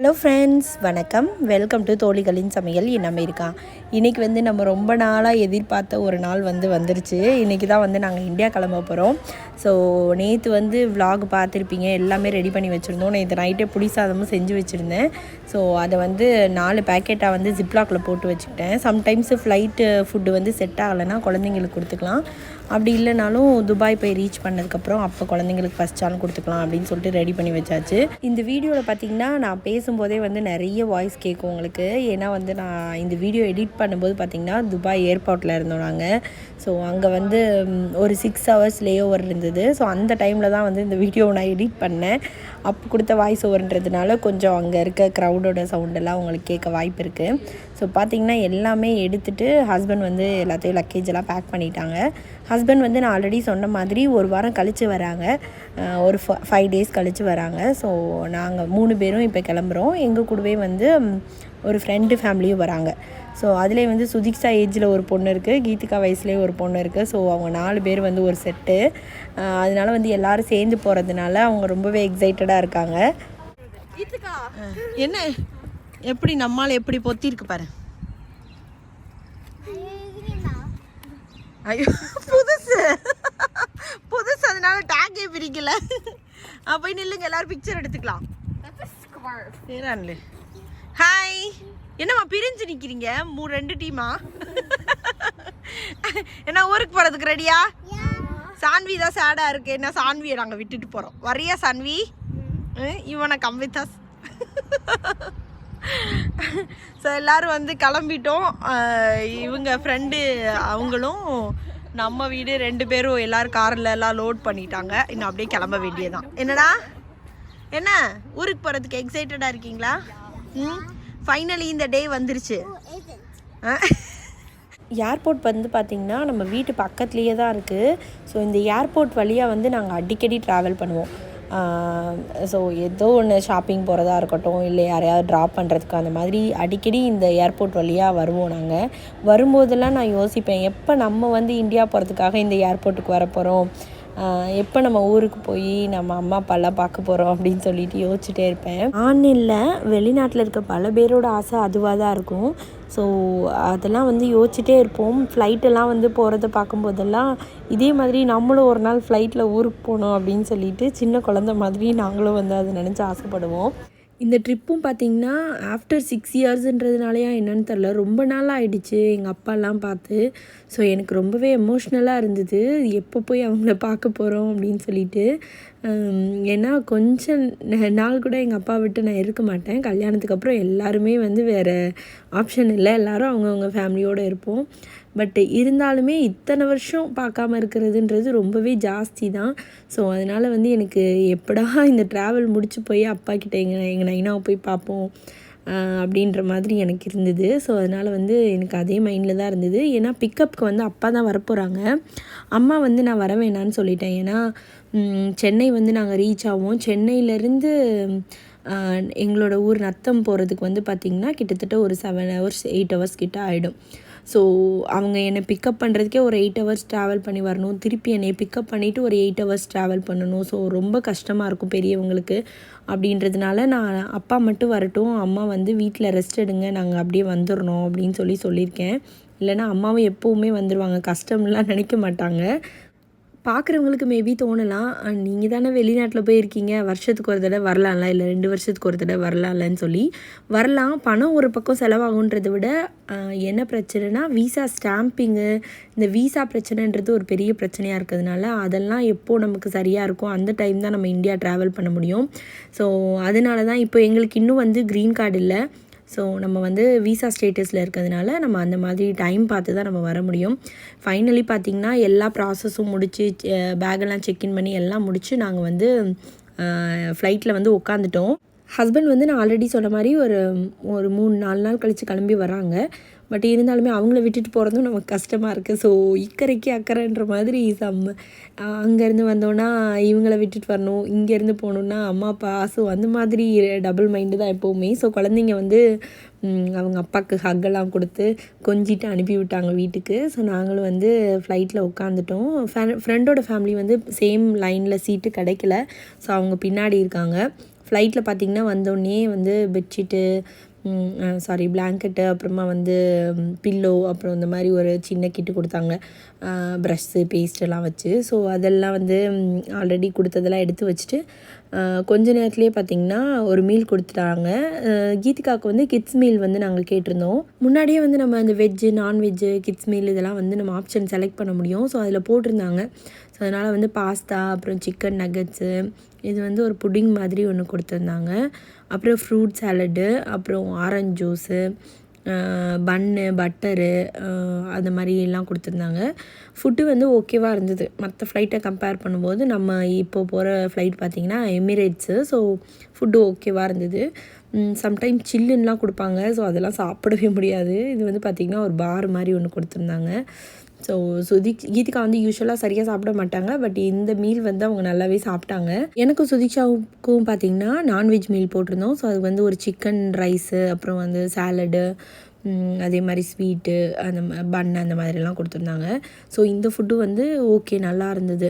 Hello friends வணக்கம். Welcome to தோழிகளின் சமையல். நம்ம இருக்கான் இன்றைக்கி வந்து நம்ம ரொம்ப நாளாக எதிர்பார்த்த ஒரு நாள் வந்து வந்துருச்சு. இன்றைக்கி தான் வந்து நாங்கள் இந்தியா கிளம்ப போகிறோம் ஸோ நேற்று வந்து விலாக் பார்த்துருப்பீங்க. எல்லாமே ரெடி பண்ணி வச்சுருந்தோம். நேற்று நைட்டே புளி சாதமும் செஞ்சு வச்சுருந்தேன். ஸோ அதை வந்து நாலு பேக்கெட்டாக வந்து ஜிப்லாக்கில் போட்டு வச்சுக்கிட்டேன். சம்டைம்ஸ் ஃப்ளைட்டு ஃபுட்டு வந்து செட் ஆகலைன்னா குழந்தைங்களுக்கு கொடுத்துக்கலாம். அப்படி இல்லைனாலும் துபாய் போய் ரீச் பண்ணதுக்கப்புறம் அப்போ குழந்தைங்களுக்கு ஃபஸ்ட் சாலும் கொடுத்துக்கலாம் அப்படின்னு சொல்லிட்டு ரெடி பண்ணி வச்சாச்சு. இந்த வீடியோவில் பார்த்தீங்கன்னா நான் பேசும்போதே வந்து நிறைய வாய்ஸ் கேட்கும் உங்களுக்கு. ஏன்னா வந்து நான் இந்த வீடியோ எடிட் பண்ணும்போது பார்த்தீங்கன்னா துபாய் ஏர்போர்ட்டில் இருந்தோம் நாங்கள் ஸோ அங்கே வந்து ஒரு சிக்ஸ் ஹவர்ஸ் லே ஓவர் இருந்தது. ஸோ அந்த டைமில் தான் வந்து இந்த வீடியோவை நான் எடிட் பண்ணேன். அப்போ கொடுத்த வாய்ஸ் ஓவர்ன்றதுனால கொஞ்சம் அங்கே இருக்க க்ரௌடோட சவுண்டெல்லாம் உங்களுக்கு கேட்க வாய்ப்பு இருக்குது ஸோ பார்த்தீங்கன்னா எல்லாமே எடுத்துட்டு ஹஸ்பண்ட் வந்து எல்லாத்தையும் லக்கேஜ் எல்லாம் பேக் பண்ணிட்டாங்க. ஹஸ்பண்ட் வந்து நான் ஆல்ரெடி சொன்ன மாதிரி ஒரு வாரம் கழித்து வராங்க. ஒரு ஃபைவ் டேஸ் கழித்து வராங்க. ஸோ நாங்கள் மூணு பேரும் இப்போ கிளம்புறோம். எங்கள் கூடவே வந்து ஒரு ஃப்ரெண்டு ஃபேமிலியும் வராங்க. ஸோ அதிலே வந்து சுதிக்ஷா ஏஜில் ஒரு பொண்ணு இருக்குது கீதிகா வயசுலேயே ஒரு பொண்ணு இருக்குது ஸோ அவங்க நாலு பேர் வந்து ஒரு செட்டு அதனால வந்து எல்லாரும் சேர்ந்து போகிறதுனால அவங்க ரொம்பவே எக்ஸைட்டடாக இருக்காங்க. என்ன? எப்படி நம்மால் எப்படி பொத்திருக்கு பாரு. ஐயோ புதுசு. புதுசு அதனால டேக்கே பிரிக்கல. போய் நில்லுங்க எல்லாரும் பிக்சர் எடுத்துக்கலாம். ஹாய் என்னம்மா பிரிஞ்சு நிக்கிறீங்க? மூ ரெண்டு டீமா? என்ன ஊருக்கு போறதுக்கு ரெடியா சான்வி தான் சேடா இருக்கு. என்ன சான்வியை நாங்க விட்டுட்டு போறோம். வரியா சான்வி? இவனை கம் வித் அஸ் ஸோ எல்லாரும் வந்து கிளம்பிட்டோம். இவங்க ஃப்ரெண்டு அவங்களும் நம்ம வீடு ரெண்டு பேரும் எல்லாரும் காரில் எல்லாம் லோட் பண்ணிட்டாங்க. இன்னும் அப்படியே கிளம்ப வேண்டியதுதான். என்னடா? என்ன? ஊருக்கு போகிறதுக்கு எக்ஸைட்டடாக இருக்கீங்களா? ம்? ஃபைனலி இந்த டே வந்துருச்சு. ஏர்போர்ட் வந்து பார்த்திங்கன்னா நம்ம வீட்டு பக்கத்துலேயே தான் இருக்குது ஸோ இந்த ஏர்போர்ட் வழியாக வந்து நாங்கள் அடிக்கடி ட்ராவல் பண்ணுவோம். ஸோ ஏதோ ஒன்று ஷாப்பிங் போகிறதா இருக்கட்டும் இல்லை யாரையாவது ட்ராப் பண்ணுறதுக்கு அந்த மாதிரி அடிக்கடி இந்த ஏர்போர்ட் வழியாக வருவோம் நாங்கள் வரும்போதெல்லாம் நான் யோசிப்பேன் எப்போ நம்ம வந்து இந்தியா போகிறதுக்காக இந்த ஏர்போர்ட்டுக்கு வர போகிறோம் எப்போ நம்ம ஊருக்கு போய் நம்ம அம்மா அப்பாலாம் பார்க்க போகிறோம் அப்படின்னு சொல்லிட்டு யோசிச்சுட்டே இருப்பேன். ஆண் இல்லை வெளிநாட்டில் இருக்க பல பேரோட ஆசை அதுவாக தான் இருக்கும். ஸோ அதெல்லாம் வந்து யோசிச்சுட்டே இருப்போம். ஃப்ளைட்டெல்லாம் வந்து போகிறத பார்க்கும்போதெல்லாம் இதே மாதிரி நம்மளும் ஒரு நாள் ஃப்ளைட்டில் ஊருக்கு போகணும் அப்படின்னு சொல்லிட்டு சின்ன குழந்த மாதிரி நாங்களும் வந்து அதை நினச்சி ஆசைப்படுவோம். இந்த ட்ரிப்பும் பார்த்தீங்கன்னா ஆஃப்டர் சிக்ஸ் இயர்ஸுன்றதுனாலையா என்னன்னு தெரில ரொம்ப நாள் ஆயிடுச்சு எங்கள் அப்பாலாம் பார்த்து. ஸோ எனக்கு ரொம்பவே எமோஷ்னலாக இருந்தது. எப்போ போய் அவங்கள பார்க்க போகிறோம் அப்படின்னு சொல்லிட்டு. ஏன்னா கொஞ்சம் நாள் கூட எங்கள் அப்பா விட்டு நான் இருக்க மாட்டேன். கல்யாணத்துக்கு அப்புறம் எல்லாருமே வந்து வேறு ஆப்ஷன் இல்லை. எல்லோரும் அவங்கவுங்க ஃபேமிலியோடு இருப்போம். பட் இருந்தாலுமே இத்தனை வருஷம் பார்க்காம இருக்கிறதுன்றது ரொம்பவே ஜாஸ்தி தான் ஸோ அதனால் வந்து எனக்கு எப்படா இந்த ட்ராவல் முடிச்சு போய் அப்பா கிட்ட எங்கள் எங்கள் நைனாவை போய் பார்ப்போம் அப்படின்ற மாதிரி எனக்கு இருந்தது. ஸோ அதனால் வந்து எனக்கு அதே மைண்டில் தான் இருந்தது. ஏன்னா பிக்கப்புக்கு வந்து அப்பா தான் வரப்போகிறாங்க அம்மா வந்து நான் வர வேணான்னு சொல்லிட்டேன். ஏன்னா சென்னை வந்து நாங்கள் ரீச் ஆவோம். சென்னையிலேருந்து எங்களோட ஊர் நத்தம் போகிறதுக்கு வந்து பார்த்திங்கன்னா கிட்டத்தட்ட ஒரு செவன் ஹவர்ஸ் எயிட் ஹவர்ஸ் கிட்ட ஆகிடும் ஸோ அவங்க என்னை பிக்கப் பண்ணுறதுக்கே ஒரு எயிட் ஹவர்ஸ் ட்ராவல் பண்ணி வரணும். திருப்பி என்னை பிக்கப் பண்ணிவிட்டு ஒரு எயிட் ஹவர்ஸ் ட்ராவல் பண்ணணும். ஸோ ரொம்ப கஷ்டமாக இருக்கும் பெரியவங்களுக்கு அப்படின்றதுனால நான் அப்பா மட்டும் வரட்டும். அம்மா வந்து வீட்டில் ரெஸ்ட் எடுங்க. நாங்கள் அப்படியே வந்துடணும் அப்படின்னு சொல்லி சொல்லியிருக்கேன். இல்லைன்னா அம்மாவும் எப்போவுமே வந்துடுவாங்க கஷ்டம்லாம் நினைக்க மாட்டாங்க. பார்க்குறவங்களுக்கு மேபி தோணலாம். நீங்கள் தானே வெளிநாட்டில் போய் இருக்கீங்க வருஷத்துக்கு ஒரு தடவை வரலாம்ல? இல்லை ரெண்டு வருஷத்துக்கு ஒரு தடவை வரலாம்லன்னு சொல்லி. வரலாம். பணம் ஒரு பக்கம் செலவாகுன்றதை விட என்ன பிரச்சனைனா விசா ஸ்டாம்பிங்கு இந்த விசா பிரச்சனைன்றது ஒரு பெரிய பிரச்சனையாக இருக்கிறதுனால அதெல்லாம் எப்போது நமக்கு சரியாக இருக்கும் அந்த டைம் தான் நம்ம இந்தியா ட்ராவல் பண்ண முடியும். ஸோ அதனால தான் இப்போ எங்களுக்கு இன்னும் வந்து க்ரீன் கார்டு இல்லை. ஸோ நம்ம வந்து விசா ஸ்டேட்டஸில் இருக்கிறதுனால நம்ம அந்த மாதிரி டைம் பார்த்து தான் நம்ம வர முடியும். ஃபைனலி பார்த்திங்கன்னா எல்லா ப்ராசஸும் முடித்து பேக்கெல்லாம் செக்இன் பண்ணி எல்லாம் முடித்து நாங்கள் வந்து ஃப்ளைட்டில் வந்து உட்காந்துட்டோம் ஹஸ்பண்ட் வந்து நான் ஆல்ரெடி சொன்ன மாதிரி ஒரு ஒரு மூணு நாலு நாள் கழித்து கிளம்பி வராங்க பட் இருந்தாலுமே அவங்கள விட்டுட்டு போகிறதும் நமக்கு கஷ்டமாக இருக்குது ஸோ இக்கரைக்கு அக்கறைன்ற மாதிரி சம் அங்கேருந்து வந்தோன்னா இவங்கள விட்டுட்டு வரணும். இங்கேருந்து போகணுன்னா அம்மா அப்பா ஸோ அந்த மாதிரி டபுள் மைண்டு தான் எப்போவுமே. ஸோ குழந்தைங்க வந்து அவங்க அப்பாவுக்கு ஹக்கெல்லாம் கொடுத்து கொஞ்சிட்டு அனுப்பி விட்டாங்க வீட்டுக்கு. ஸோ நாங்களும் வந்து ஃப்ளைட்டில் உட்காந்துட்டோம் ஃப்ரெண்டோட ஃபேமிலி வந்து சேம் லைனில் சீட்டு கிடைக்கல. ஸோ அவங்க பின்னாடி இருக்காங்க. ஃப்ளைட்டில் பார்த்திங்கன்னா வந்தோடனே வந்து பெட்ஷீட்டு சாரி பிளாங்கெட்டு அப்புறமா வந்து பில்லோ அப்புறம் இந்த மாதிரி ஒரு சின்ன கிட்டு கொடுத்தாங்க. ப்ரஷ்ஷு பேஸ்ட் எல்லாம் வச்சு. ஸோ அதெல்லாம் வந்து ஆல்ரெடி கொடுத்ததெல்லாம் எடுத்து வச்சுட்டு கொஞ்ச நேரத்துலேயே பார்த்திங்கன்னா ஒரு மீல் கொடுத்துட்டாங்க. கீதிகாவுக்கு வந்து கிட்ஸ் மீல் வந்து நாங்கள் கேட்டிருந்தோம். முன்னாடியே வந்து நம்ம அந்த வெஜ்ஜு நான்வெஜ்ஜு கிட்ஸ் மீல் இதெல்லாம் வந்து நம்ம ஆப்ஷன் செலக்ட் பண்ண முடியும். ஸோ அதில் போட்டிருந்தாங்க. ஸோ அதனால் வந்து பாஸ்தா அப்புறம் சிக்கன் நகட்ஸு இது வந்து ஒரு புட்டிங் மாதிரி ஒன்று கொடுத்துருந்தாங்க. அப்புறம் ஃப்ரூட் சாலடு அப்புறம் ஆரஞ்ச் ஜூஸு பன்னு பட்டரு அந்த மாதிரி எல்லாம் கொடுத்துருந்தாங்க. ஃபுட்டு வந்து ஓகேவாக இருந்தது. மற்ற ஃப்ளைட்டை கம்பேர் பண்ணும்போது நம்ம இப்போ போகிற ஃப்ளைட் பார்த்திங்கன்னா எமிரேட்ஸு ஸோ ஃபுட்டு ஓகேவாக இருந்தது. சம்டைம் சில்லுன்னெலாம் கொடுப்பாங்க ஸோ அதெல்லாம் சாப்பிடவே முடியாது. இது வந்து பார்த்திங்கன்னா ஒரு பார் மாதிரி ஒன்று கொடுத்துருந்தாங்க. ஸோ சுதி கீதிகா வந்து யூஸ்வலாக சரியாக சாப்பிட மாட்டாங்க. பட் இந்த மீல் வந்து அவங்க நல்லாவே சாப்பிட்டாங்க. எனக்கும் சுதிக்ஷாவுக்கும் பார்த்தீங்கன்னா நான்வெஜ் மீல் போட்டிருந்தோம். ஸோ அது வந்து ஒரு சிக்கன் ரைஸு அப்புறம் வந்து சாலடு அதே மாதிரி ஸ்வீட்டு அந்த பன் அந்த மாதிரிலாம் கொடுத்துருந்தாங்க. ஸோ இந்த ஃபுட்டு வந்து ஓகே நல்லா இருந்தது.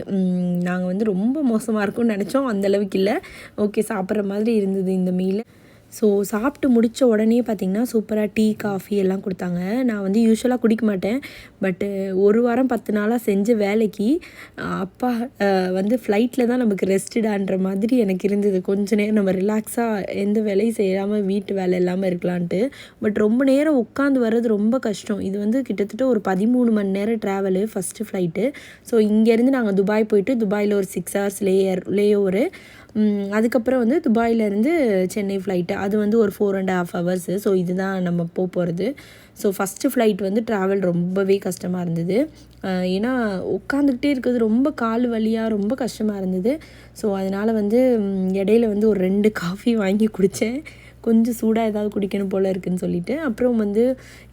நாங்கள் வந்து ரொம்ப மோசமாக இருக்கும்னு நினச்சோம். அந்தளவுக்கு இல்லை. ஓகே சாப்பிட்ற மாதிரி இருந்தது இந்த மீல் ஸோ சாப்பிட்டு முடித்த உடனே பார்த்திங்கன்னா சூப்பராக டீ காஃபி எல்லாம் கொடுத்தாங்க. நான் வந்து யூஸ்வலாக குடிக்க மாட்டேன். பட்டு ஒரு வாரம் பத்து நாளாக செஞ்ச வேலைக்கு அப்பா வந்து ஃப்ளைட்டில் தான் நமக்கு ரெஸ்டடான்ற மாதிரி எனக்கு இருந்தது. கொஞ்ச நேரம் நம்ம ரிலாக்ஸாக எந்த வேலையும் செய்யாமல் வீட்டு வேலை இல்லாமல் இருக்கலான்ட்டு. பட் ரொம்ப நேரம் உட்காந்து வர்றது ரொம்ப கஷ்டம். இது வந்து கிட்டத்தட்ட ஒரு பதிமூணு மணி நேரம் ட்ராவலு ஃபஸ்ட்டு ஃப்ளைட்டு ஸோ இங்கேருந்து நாங்கள் துபாய் போயிட்டு துபாயில் ஒரு six hours layer layover அதுக்கப்புறம் வந்து துபாயிலேருந்து சென்னை ஃப்ளைட்டு அது வந்து ஒரு four and half hours so இதுதான் நம்ம போக போகிறது ஸோ ஃபஸ்ட்டு ஃப்ளைட் வந்து ட்ராவல் ரொம்பவே கஷ்டமாக இருந்தது. ஏன்னா உட்காந்துக்கிட்டே இருக்கிறது ரொம்ப கால் வலியாக ரொம்ப கஷ்டமாக இருந்தது. ஸோ அதனால் வந்து இடையில வந்து ஒரு ரெண்டு காஃபி வாங்கி குடித்தேன் கொஞ்சம் சூடாக ஏதாவது குடிக்கணும் போல் இருக்குன்னு சொல்லிட்டு. அப்புறம் வந்து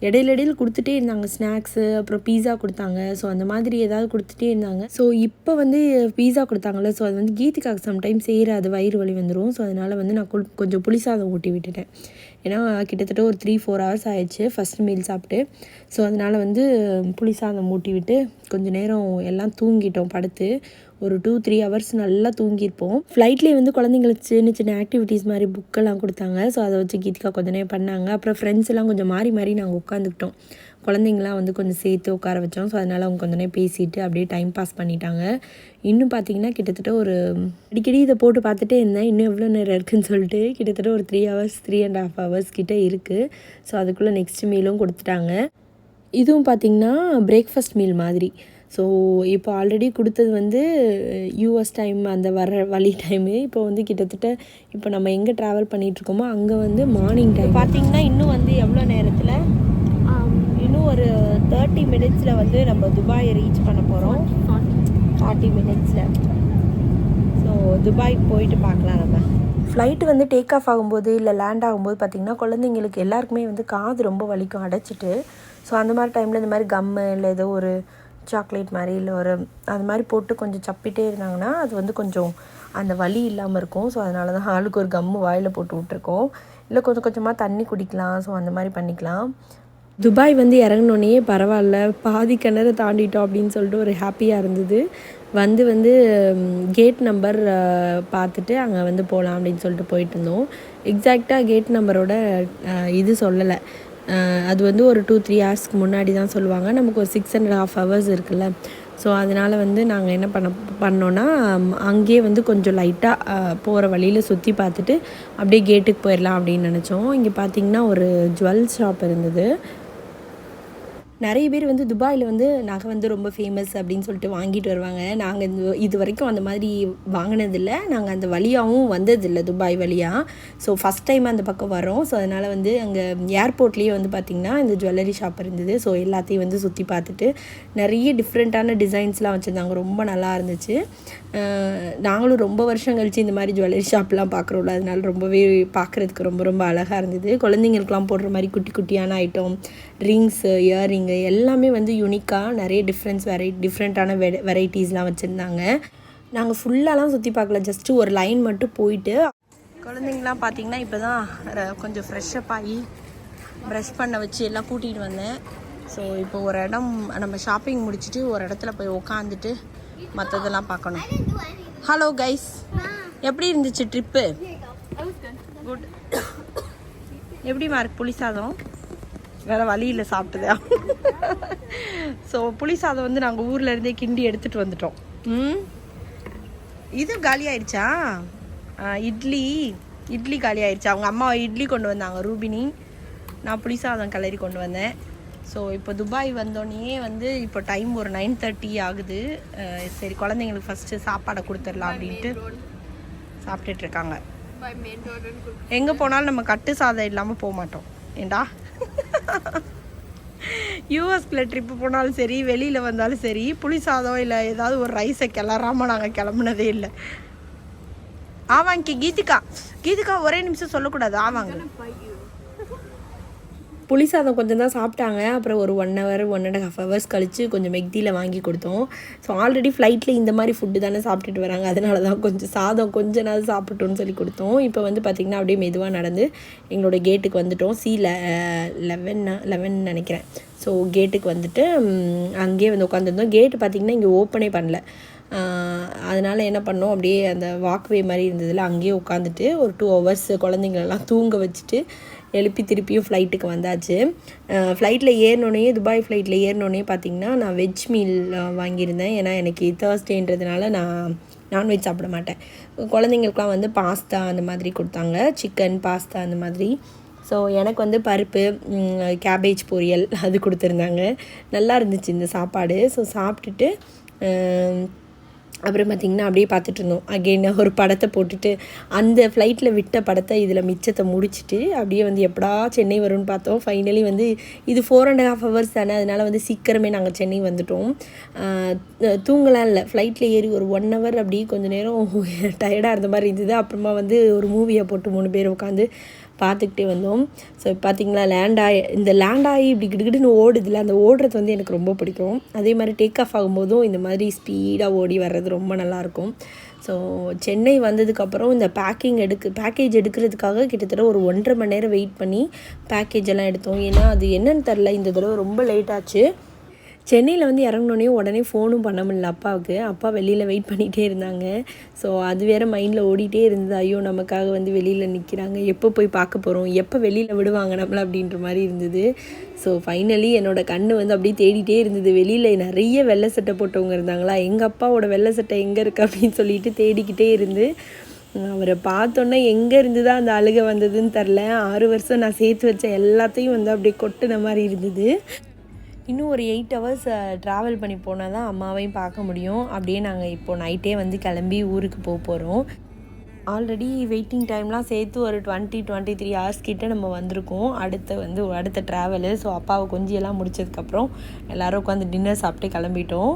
இடையில இடையில கொடுத்துட்டே இருந்தாங்க. ஸ்நாக்ஸு அப்புறம் பீஸா கொடுத்தாங்க. ஸோ அந்த மாதிரி ஏதாவது கொடுத்துட்டே இருந்தாங்க. ஸோ இப்போ வந்து பீஸா கொடுத்தாங்கல்ல. ஸோ அது வந்து கீதிக்காக சம்டைம் செய்கிற வயிறு வலி வந்துடும் ஸோ அதனால் வந்து நான் கொஞ்சம் புளிசாதம் ஊட்டி விட்டுட்டேன். ஏன்னா கிட்டத்தட்ட ஒரு த்ரீ ஃபோர் ஹவர்ஸ் ஆயிடுச்சு. ஃபஸ்ட் மீல் சாப்பிட்டு. ஸோ அதனால் வந்து புளிசாதம் மூட்டி விட்டு கொஞ்ச நேரம் எல்லாம் தூங்கிட்டோம் படுத்து. ஒரு டூ த்ரீ ஹவர்ஸ் நல்லா தூங்கியிருப்போம். ஃப்ளைட்லேயே வந்து குழந்தைங்களுக்கு சின்ன சின்ன ஆக்டிவிட்டீஸ் மாதிரி புக்கெல்லாம் கொடுத்தாங்க. ஸோ அதை வச்சு கீதிகா கொஞ்ச நேரம் பண்ணாங்க. அப்புறம் ஃப்ரெண்ட்ஸ் எல்லாம் கொஞ்சம் மாறி மாறி நாங்கள் உட்காந்துக்கிட்டோம் குழந்தைங்களாம் வந்து கொஞ்சம் சேர்த்து உட்கார வச்சோம் ஸோ அதனால் அவங்க கொஞ்ச நேரம் பேசிட்டு அப்படியே டைம் பாஸ் பண்ணிட்டாங்க. இன்னும் பார்த்தீங்கன்னா கிட்டத்தட்ட ஒரு அடிக்கடி இதை போட்டு பார்த்துட்டே இருந்தேன். இன்னும் எவ்வளோ நேரம் இருக்குதுன்னு சொல்லிட்டு கிட்டத்தட்ட ஒரு three hours three and half hours கிட்ட இருக்குது ஸோ அதுக்குள்ளே நெக்ஸ்ட் மீலும் கொடுத்துட்டாங்க. இதுவும் பார்த்திங்கன்னா பிரேக்ஃபாஸ்ட் மீல் மாதிரி. ஸோ இப்போ ஆல்ரெடி கொடுத்தது வந்து யூஎஸ் டைம் அந்த வர வழி டைமு இப்போ வந்து கிட்டத்தட்ட இப்போ நம்ம எங்கே ட்ராவல் பண்ணிகிட்ருக்கோமோ அங்கே வந்து மார்னிங் டைம் பார்த்திங்கன்னா இன்னும் வந்து எவ்வளோ நேரத்தில் இன்னும் ஒரு தேர்ட்டி மினிட்ஸில் வந்து நம்ம துபாயை ரீச் பண்ண போகிறோம் ஃபார்ட்டி மினிட்ஸில் ஸோ துபாய் போயிட்டு பார்க்கலாம் நம்ம. ஃப்ளைட்டு வந்து டேக் ஆஃப் ஆகும்போது இல்லை லேண்ட் ஆகும்போது பார்த்திங்கன்னா குழந்தைங்களுக்கு எல்லாருக்குமே வந்து காது ரொம்ப வலிக்கும் அடைச்சிட்டு. ஸோ அந்த மாதிரி டைமில் இந்த மாதிரி கம்மு இல்லை ஏதோ ஒரு சாக்லேட் மாதிரி இல்லை ஒரு அது மாதிரி போட்டு கொஞ்சம் சப்பிட்டே இருந்தாங்கன்னா அது வந்து கொஞ்சம் அந்த வலி இல்லாமல் இருக்கும். ஸோ அதனால தான் ஆளுக்கு ஒரு கம்மு வாயில் போட்டு விட்ருக்கோம் இல்லை கொஞ்சம் கொஞ்சமாக தண்ணி குடிக்கலாம். ஸோ அந்த மாதிரி பண்ணிக்கலாம். துபாய் வந்து இறங்கினோடனே பரவாயில்ல பாதி கிணறு தாண்டிட்டோம் அப்படின்னு சொல்லிட்டு ஒரு ஹாப்பியாக இருந்தது. வந்து வந்து கேட் நம்பர் பார்த்துட்டு அங்கே வந்து போகலாம் அப்படின்னு சொல்லிட்டு போயிட்டு இருந்தோம். எக்ஸாக்டாக கேட் நம்பரோட இது சொல்லலை. அது வந்து ஒரு டூ த்ரீ ஹவர்ஸ்க்கு முன்னாடி தான் சொல்லுவாங்க. நமக்கு ஒரு சிக்ஸ் அண்ட் ஹாஃப் ஹவர்ஸ் இருக்குல்ல. ஸோ அதனால் வந்து நாங்கள் என்ன பண்ண பண்ணோன்னா அங்கேயே வந்து கொஞ்சம் லைட்டாக போகிற வழியில் சுற்றி பார்த்துட்டு அப்படியே கேட்டுக்கு போயிடலாம் அப்படின்னு நினச்சோம். இங்கே பார்த்தீங்கன்னா ஒரு ஜுவல் ஷாப் இருந்தது. நிறைய பேர் வந்து துபாயில் வந்து நகை வந்து ரொம்ப ஃபேமஸ் அப்படின்னு சொல்லிட்டு வாங்கிட்டு வருவாங்க. நாங்கள் இந்த இது வரைக்கும் அந்த மாதிரி வாங்கினதில்லை. நாங்கள் அந்த வழியாகவும் வந்ததில்லை துபாய் வழியாக ஸோ ஃபஸ்ட் டைம் அந்த பக்கம் வரோம் ஸோ அதனால் வந்து அங்கே ஏர்போர்ட்லேயே வந்து பார்த்திங்கன்னா இந்த ஜுவல்லரி ஷாப் இருந்தது. ஸோ எல்லாத்தையும் வந்து சுற்றி பார்த்துட்டு நிறைய டிஃப்ரெண்ட்டான டிசைன்ஸ்லாம் வச்சுருந்தாங்க. ரொம்ப நல்லா இருந்துச்சு. நாங்களும் ரொம்ப வருஷம் கழிச்சு இந்த மாதிரி ஜுவல்லரி ஷாப்லாம் பார்க்குறோம்ல அதனால ரொம்பவே பார்க்குறதுக்கு ரொம்ப ரொம்ப அழகாக இருந்தது. குழந்தைங்களுக்குலாம் போடுற மாதிரி குட்டி குட்டியான ஐட்டம் ரிங்ஸு இயரிங்கு எல்லாமே வந்து யூனிக்காக நிறைய டிஃப்ரென்ஸ் வெரை டிஃப்ரெண்ட்டான வெ வெரைட்டிஸ்லாம் வச்சுருந்தாங்க. நாங்கள் ஃபுல்லாலாம் சுற்றி பார்க்கல ஜஸ்ட்டு ஒரு லைன் மட்டும் போயிட்டு குழந்தைங்களாம் பார்த்தீங்கன்னா இப்போ தான் கொஞ்சம் ஃப்ரெஷ்ஷப் ஆகி ப்ரஷ் பண்ண வச்சு எல்லாம் கூட்டிகிட்டு வந்தேன். ஸோ இப்போ ஒரு இடம் நம்ம ஷாப்பிங் முடிச்சுட்டு ஒரு இடத்துல போய் உக்காந்துட்டு மற்றதெல்லாம் பார்க்கணும். ஹலோ கைஸ் எப்படி இருந்துச்சு ட்ரிப்பு? குட் எப்படி மார்க்? புளி சாதம்? வேற வழி இல்லை சாப்பிட்டதா. ஸோ புளி சாதம் வந்து நாங்கள் ஊர்ல இருந்தே கிண்டி எடுத்துட்டு வந்துட்டோம். ம்? இது காலி ஆயிடுச்சா? இட்லி. இட்லி காலி ஆயிடுச்சு. அவங்க அம்மா இட்லி கொண்டு வந்தாங்க ரூபினி. நான் புளி சாதம் கிளறி கொண்டு வந்தேன். ஸோ இப்போ துபாய் வந்தோடனே வந்து இப்போ டைம் ஒரு நைன் தேர்ட்டி ஆகுது. சரி குழந்தைங்களுக்கு ஃபஸ்ட்டு சாப்பாடை கொடுத்துடலாம் அப்படின்ட்டு சாப்பிட்டுட்டு இருக்காங்க. எங்கே போனாலும் நம்ம கட்டு சாதம் இல்லாமல் போக மாட்டோம். ஏண்டா? யூஎஸ்குள்ள ட்ரிப்பு போனாலும் சரி வெளியில் வந்தாலும் சரி புளி சாதம் இல்லை ஏதாவது ஒரு ரைஸை கிளறாமல் நாங்கள் கிளம்புனதே இல்லை. ஆவாங்க கீதிகா. கீதிகா ஒரே நிமிஷம் சொல்லக்கூடாது ஆவாங்க. புளி சாதம் கொஞ்சம் தான் சாப்பிட்டாங்க. அப்புறம் ஒரு one hour one and half hours கழித்து கொஞ்சம் மெக்தியில் வாங்கி கொடுத்தோம். ஸோ ஆல்ரெடி ஃப்ளைட்டில் இந்த மாதிரி ஃபுட்டு தானே சாப்பிட்டுட்டு வராங்க. அதனால தான் கொஞ்சம் சாதம் கொஞ்ச நாள் சாப்பிட்டோன்னு சொல்லி கொடுத்தோம். இப்போ வந்து பார்த்திங்கன்னா அப்படியே மெதுவாக நடந்து எங்களோட கேட்டுக்கு வந்துட்டோம். சி லெவன் லெவன் நினைக்கிறேன். ஸோ கேட்டுக்கு வந்துட்டு அங்கேயே வந்து உட்காந்துருந்தோம் கேட்டு பார்த்திங்கன்னா இங்கே ஓப்பனே பண்ணல. அதனால் என்ன பண்ணோம் அப்படியே அந்த வாக்வே மாதிரி இருந்ததில் அங்கேயே உட்காந்துட்டு ஒரு டூ ஹவர்ஸ் குழந்தைங்களெல்லாம் தூங்க வச்சுட்டு எழுப்பி திருப்பியும் ஃப்ளைட்டுக்கு வந்தாச்சு. ஃப்ளைட்டில் ஏறினோடனே துபாய் ஃப்ளைட்டில் ஏறினோடனே பார்த்திங்கன்னா நான் வெஜ் மீல் வாங்கியிருந்தேன். ஏன்னா எனக்கு தேர்ஸ்டேன்றதுனால நான் நான்வெஜ் சாப்பிட மாட்டேன். குழந்தைங்களுக்குலாம் வந்து பாஸ்தா அந்த மாதிரி கொடுத்தாங்க. சிக்கன் பாஸ்தா அந்த மாதிரி. ஸோ எனக்கு வந்து பருப்பு கேபேஜ் பொரியல் அது கொடுத்துருந்தாங்க. நல்லா இருந்துச்சு இந்த சாப்பாடு. ஸோ சாப்பிட்டுட்டு அப்புறம் பார்த்திங்கன்னா அப்படியே பார்த்துட்டு இருந்தோம். அகெயின் ஒரு படத்தை போட்டுட்டு அந்த ஃப்ளைட்டில் விட்ட படத்தை இதில் மிச்சத்தை முடிச்சிட்டு அப்படியே வந்து எப்படா சென்னை வரும்னு பார்த்தோம். ஃபைனலி வந்து இது ஃபோர் அண்ட் ஹாஃப் ஹவர்ஸ் தானே அதனால் வந்து சீக்கிரமே நாங்கள் சென்னை வந்துட்டோம். தூங்கலாம் இல்லை. ஃப்ளைட்டில் ஏறி ஒரு ஒன் ஹவர் அப்படியே கொஞ்சம் நேரம் டயர்டாக இருந்த மாதிரி இருந்தது. அப்புறமா வந்து ஒரு மூவியை போட்டு மூணு பேர் உட்காந்து பார்த்துக்கிட்டே வந்தோம். ஸோ பார்த்தீங்களா லேண்ட் ஆகி இந்த லேண்ட் ஆகி இப்படி கிடுகிடுன்னு ஓடுதுல அந்த ஓடுறது வந்து எனக்கு ரொம்ப பிடிக்கும். அதே மாதிரி டேக் ஆஃப் ஆகும்போதும் இந்த மாதிரி ஸ்பீடாக ஓடி வர்றது ரொம்ப நல்லாயிருக்கும். ஸோ சென்னை வந்ததுக்கப்புறம் இந்த பேக்கிங் எடுக்கு பேக்கேஜ் எடுக்கிறதுக்காக கிட்டத்தட்ட ஒரு ஒன்றரை மணி நேரம் வெயிட் பண்ணி பேக்கேஜ் எல்லாம் எடுத்தோம். ஏன்னா அது என்னன்னு தெரில இந்த தடவை ரொம்ப லேட் ஆச்சு. சென்னையில் வந்து இறங்கினோடனே உடனே ஃபோனும் பண்ண முடியல அப்பாவுக்கு. அப்பா வெளியில் வெயிட் பண்ணிகிட்டே இருந்தாங்க. ஸோ அது வேறு மைண்டில் ஓடிட்டே இருந்தது. ஐயோ நமக்காக வந்து வெளியில் நிற்கிறாங்க எப்போ போய் பார்க்க போகிறோம் எப்போ வெளியில் விடுவாங்க நம்மள அப்படின்ற மாதிரி இருந்தது. ஸோ ஃபைனலி என்னோடய கண் வந்து அப்படியே தேடிட்டே இருந்தது. வெளியில் நிறைய வெள்ளை சட்டை போட்டவங்க இருந்தாங்களா? எங்கள் அப்பாவோட வெள்ளை சட்டை எங்கே இருக்குது அப்படின்னு சொல்லிட்டு தேடிக்கிட்டே இருந்து அவரை பார்த்தோன்னே எங்கே இருந்து தான் அந்த அழுகை வந்ததுன்னு தெரில ஆறு வருஷம் நான் சேர்த்து வச்ச எல்லாத்தையும் வந்து அப்படியே கொட்டின மாதிரி இருந்தது. இன்னும் ஒரு எயிட் ஹவர்ஸ் ட்ராவல் பண்ணி போனால் தான் அம்மாவையும் பார்க்க முடியும். அப்படியே நாங்கள் இப்போது நைட்டே வந்து கிளம்பி ஊருக்கு போக போகிறோம் ஆல்ரெடி வெயிட்டிங் டைம்லாம் சேர்த்து ஒரு டுவெண்ட்டி டுவெண்ட்டி த்ரீ ஹவர்ஸ் கிட்டே நம்ம வந்திருக்கோம். அடுத்த வந்து அடுத்த ட்ராவலு ஸோ அப்பாவை கொஞ்சம் எல்லாம் முடிச்சதுக்கப்புறம் எல்லோரும் உட்காந்து டின்னர் சாப்பிட்டு கிளம்பிட்டோம்.